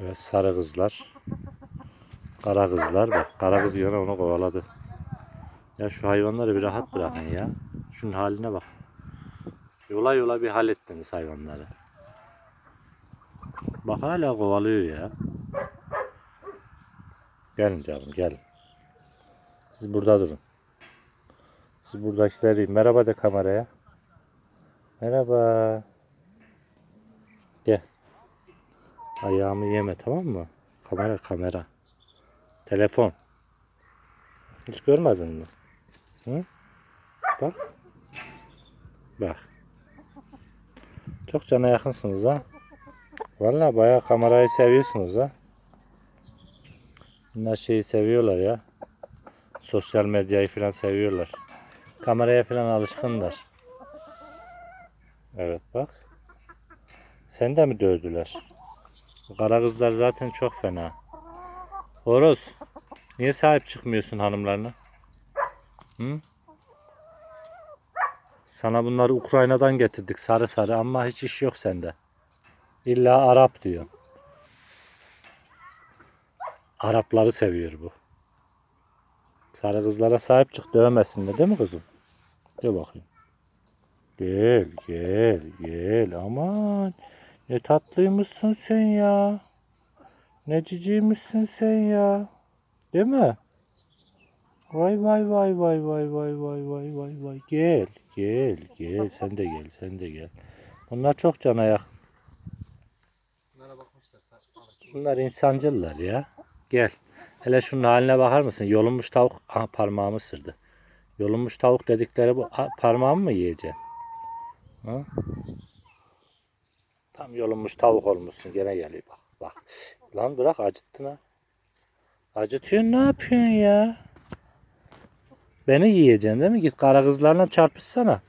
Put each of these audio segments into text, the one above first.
Evet sarı kızlar. Kara kızlar bak. Kara kız yana onu kovaladı. Ya şu hayvanları bir rahat bırakın ya. Şunun haline bak. Yola yola bir hal ettiniz hayvanları. Bak hala kovalıyor ya. Gelin canım gelin. Siz burada durun. Siz buradakileri merhaba de kameraya. Merhaba. Gel. Ayağımı yeme tamam mı? Kamera kamera. Telefon. Hiç görmedin mi? Hı? Bak. Bak. Çok cana yakınsınız ha. Vallahi bayağı kamerayı seviyorsunuz ha. Bunlar şeyi seviyorlar ya. Sosyal medyayı falan seviyorlar. Kameraya falan alışkınlar. Evet bak. Sen de mi dövdüler? Kara kızlar zaten çok fena. Horoz. Niye sahip çıkmıyorsun hanımlarına? Hı? Sana bunları Ukrayna'dan getirdik sarı sarı ama hiç iş yok sende. İlla Arap diyor. Arapları seviyor bu. Sarı kızlara sahip çık dövmesin de değil mi kızım? Gel bakayım. Gel gel gel aman. Ne tatlıymışsın sen ya. Ne ciciymişsin sen ya. Değil mi? Vay vay vay vay vay vay vay vay vay vay. Gel gel gel sen de gel sen de gel. Bunlar çok can ayak. Bunlar insancıllar ya. Gel. Hele şunun haline bakar mısın? Yolunmuş tavuk Aha, parmağımı ısırdı. Yolunmuş tavuk dedikleri bu parmağımı mı yiyeceksin? Ha? Tam yolunmuş tavuk olmuşsun. Gene geliyor bak. Bak. Lan bırak acıttın ha. Acıtıyorsun ne yapıyorsun ya? Beni yiyeceksin değil mi? Git kara kızlarla çarpışsana.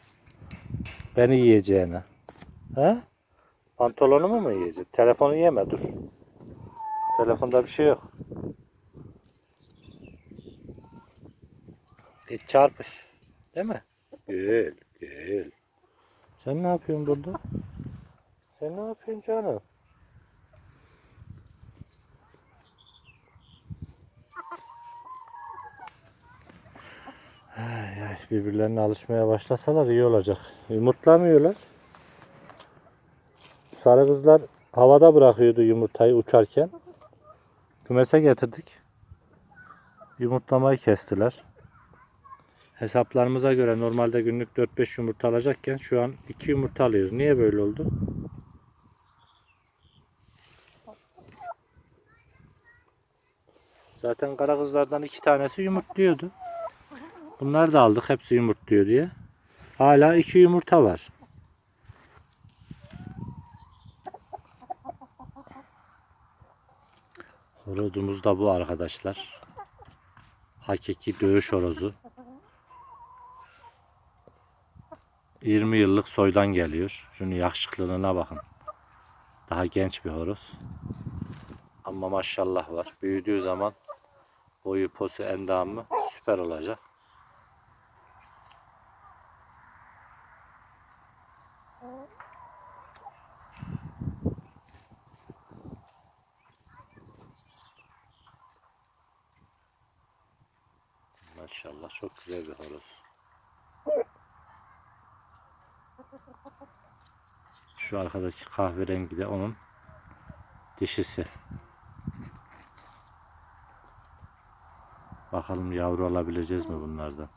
Beni yiyeceğine. Ha? Pantolonumu mu yiyeceksin? Telefonu yeme dur. Telefonda bir şey yok. Git çarpış. Değil mi? Gel, gel. Sen ne yapıyorsun burada? Sen ne yapıyorsun canım? Birbirlerine alışmaya başlasalar iyi olacak. Yumurtlamıyorlar. Sarı kızlar havada bırakıyordu yumurtayı uçarken. Kümese getirdik. Yumurtlamayı kestiler. Hesaplarımıza göre normalde günlük 4-5 yumurta alacakken şu an 2 yumurta alıyoruz. Niye böyle oldu? Zaten kara kızlardan iki tanesi yumurtluyordu. Bunları da aldık hepsi yumurtluyor diye. Hala iki yumurta var. Horozumuz da bu arkadaşlar. Hakiki dövüş horozu. 20 yıllık soydan geliyor. Şunun yakışıklılığına bakın. Daha genç bir horoz. Ama maşallah var. Büyüdüğü zaman boyu, posu, endamı süper olacak. Maşallah çok güzel bir horoz. Şu arkadaki kahverengi de onun dişisi. Bakalım yavru alabileceğiz mi bunlardan.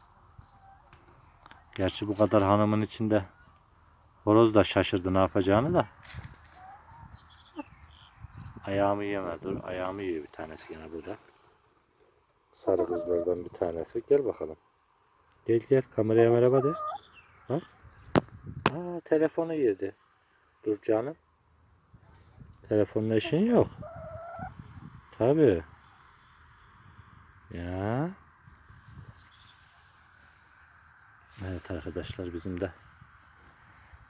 Gerçi bu kadar hanımın içinde horoz da şaşırdı ne yapacağını da. Ayağımı yeme dur. Ayağımı yiyor bir tanesi gene burada. Sarı kızlardan bir tanesi. Gel bakalım. Gel gel kameraya merhaba de. Bak. Aa telefonu yedi. Dur canım. Telefonla işin yok. Tabi. Ya. Evet arkadaşlar bizim de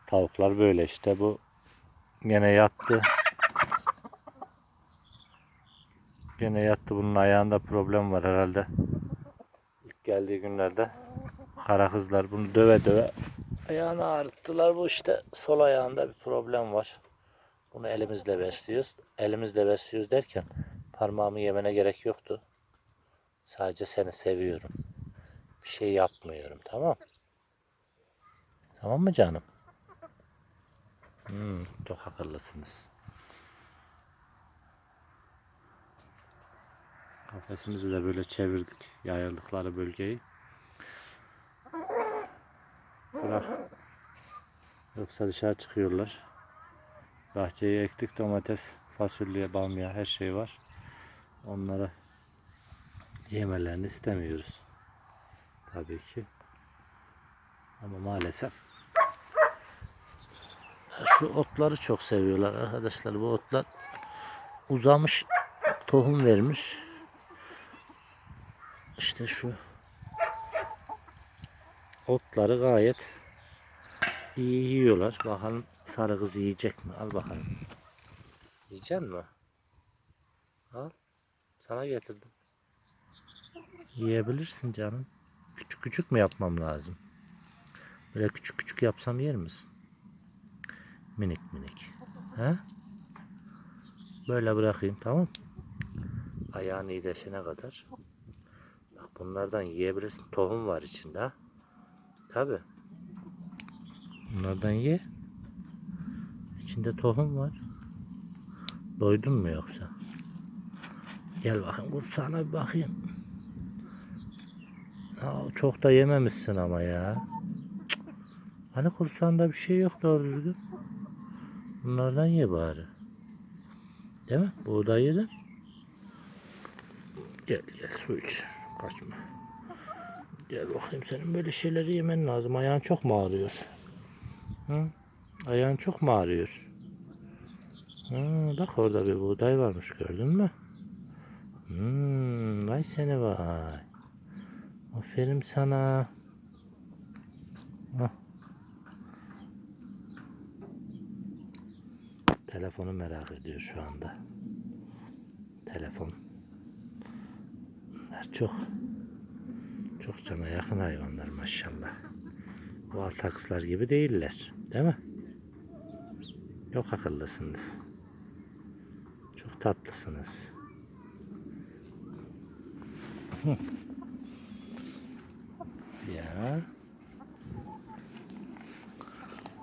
tavuklar böyle işte bu gene yattı. Gene yattı bunun ayağında problem var herhalde. İlk geldiği günlerde kara kızlar bunu döve döve ayağını ağrıttılar bu işte sol ayağında bir problem var. Bunu elimizle besliyoruz. Elimizle besliyoruz derken parmağımı yemene gerek yoktu. Sadece seni seviyorum. Bir şey yapmıyorum tamam. Tamam mı canım? Hmm, çok akıllısınız. Kafesimizi de böyle çevirdik. Yayıldıkları bölgeyi. Bırak. Yoksa dışarı çıkıyorlar. Bahçeye ektik domates, fasulye, bamya her şey var. Onlara yemelerini istemiyoruz. Tabii ki. Ama maalesef şu otları çok seviyorlar arkadaşlar. Bu otlar uzamış, tohum vermiş. İşte şu otları gayet iyi yiyorlar. Bakalım sarı kız yiyecek mi? Al bakalım. Yiyecek mi? Al. Sana getirdim. Yiyebilirsin canım. Küçük küçük mü yapmam lazım? Böyle küçük küçük yapsam yer misin? Minik minik. He? Böyle bırakayım tamam Ayağın iyileşene kadar. Bak bunlardan yiyebilirsin. Tohum var içinde. Tabi. Bunlardan ye. İçinde tohum var. Doydun mu yoksa? Gel bakayım kursağına bir bakayım. Çok da yememişsin ama ya. Cık. Hani kursağında bir şey yok doğru düzgün. Bunlardan ye bari. Değil mi? Buğday yedin. Gel gel su iç. Kaçma. Gel bakayım senin böyle şeyleri yemen lazım. Ayağın çok mu ağrıyor? Hı? Ayağın çok mu ağrıyor? Hı, bak orada bir buğday varmış gördün mü? Hmm, vay seni vay. Aferin sana. Hah. Telefonu merak ediyor şu anda. Telefon. Bunlar çok çok cana yakın hayvanlar maşallah. Bu altakslar gibi değiller. Değil mi? Çok akıllısınız. Çok tatlısınız. Hı. Ya.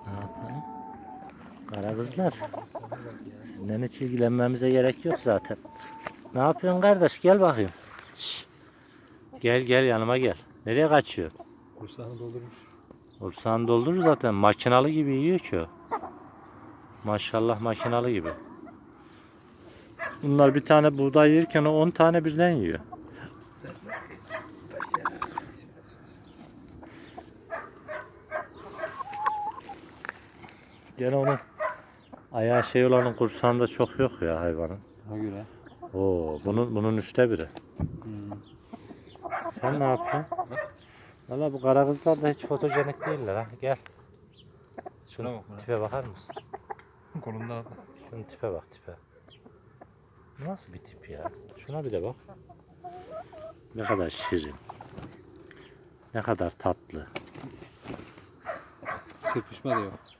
Ne yapalım? Kara kızlar. Sizden hiç ilgilenmemize gerek yok zaten. Ne yapıyorsun kardeş? Gel bakayım. Şş. Gel gel yanıma gel. Nereye kaçıyor? Kursağını doldurmuş. Kursağını doldurur zaten. Makinalı gibi yiyor ki o. Maşallah makinalı gibi. Bunlar bir tane buğday yerken o 10 tane birden yiyor. Gene onun ayağı şey olanın kursağında çok yok ya hayvanın. Ona göre. Oo, bunun bunun üçte biri. Hmm. Sen ne yapıyorsun? Valla bu kara kızlar da hiç fotojenik değiller ha. Gel. Şuna bak buna. Tipe bakar mısın? Kolunda Şunun tipe bak tipe. Nasıl bir tip ya? Şuna bir de bak. Ne kadar şirin. Ne kadar tatlı. çırpışma da yok.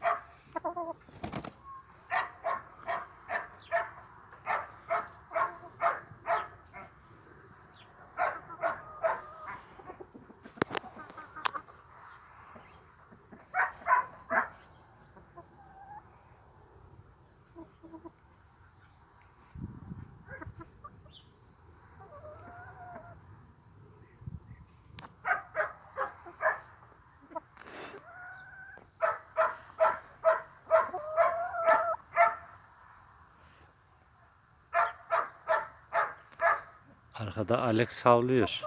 Arkada Alex havlıyor.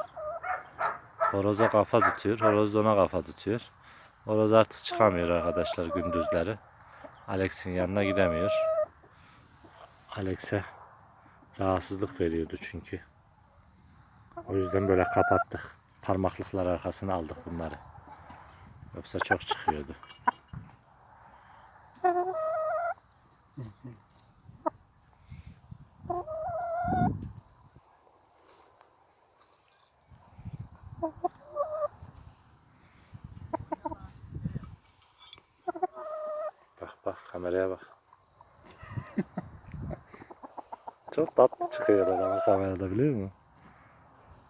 Horoza kafa tutuyor. Horoz ona kafa tutuyor. Horoz artık çıkamıyor arkadaşlar gündüzleri. Alex'in yanına gidemiyor. Alex'e rahatsızlık veriyordu çünkü. O yüzden böyle kapattık. Parmaklıklar arkasına aldık bunları. Yoksa çok çıkıyordu. Bak bak kameraya bak. Çok tatlı çıkıyorlar ama kamerada biliyor musun?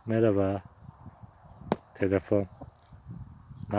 Merhaba. Telefon.